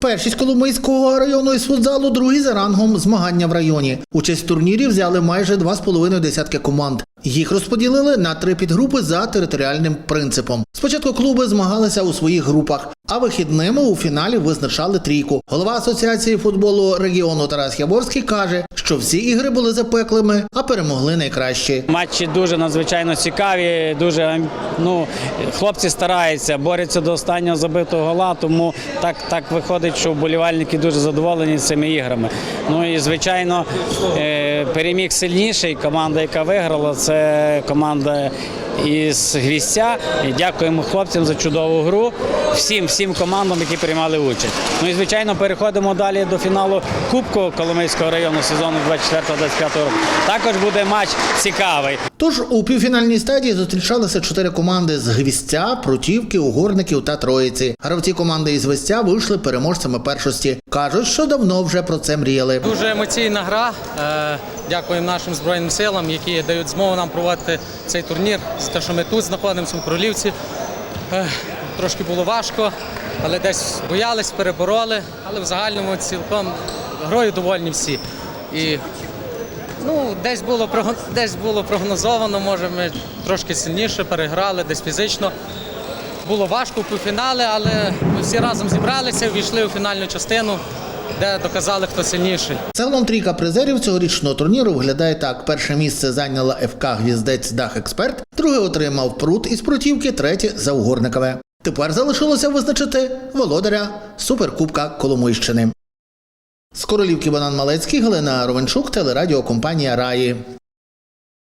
Першість Коломийського району із футзалу, другий за рангом змагання в районі. Участь в турнірі взяли майже два з половиною десятки команд. Їх розподілили на три підгрупи за територіальним принципом. Спочатку клуби змагалися у своїх групах, а вихідними у фіналі визначали трійку. Голова асоціації футболу регіону Тарас Яворський каже, що всі ігри були запеклими, а перемогли найкращі. Матчі дуже надзвичайно цікаві. Дуже ну хлопці стараються, борються до останнього забитого гола. Тому так, так виходить, що вболівальники дуже задоволені цими іграми. Ну і звичайно, е, переміг сильніший. Команда, яка виграла, це команда із Гвістя. І дякуємо хлопцям за чудову гру. Всім, всім командам, які приймали участь. Ну і звичайно, переходимо далі до фіналу Кубку Коломийського району сезону 24-25 року. Також буде матч цікавий. Тож у півфінальній стадії зустрічалися чотири команди з Гвістя, Прутівки, Угорників та Троїці. Гравці команди із Гвістя вийшли переможцями першості. кажуть, що давно вже про це мріяли. Дуже емоційна гра. Е, Дякуємо нашим збройним силам, які дають змогу нам проводити цей турнір. Те, що ми тут знаходимося у Кролівці. Е, Трошки було важко, але десь боялись, перебороли. Але в загальному цілком грою довольні всі. І ну, десь було десь було прогнозовано, може ми трошки сильніше переграли, десь фізично. Було важко в півфіналі, але ми всі разом зібралися, війшли у фінальну частину, де доказали, хто сильніший. Загалом трійка призерів цьогорічного турніру виглядає так: перше місце зайняла ФК Гвіздець Дах Експерт, друге отримав Прут із Прутівки, третє за Угорникове. Тепер залишилося визначити володаря Суперкубка Коломийщини. З Королівки Банан Малецький, Галина Ровенчук, телерадіокомпанія Раї.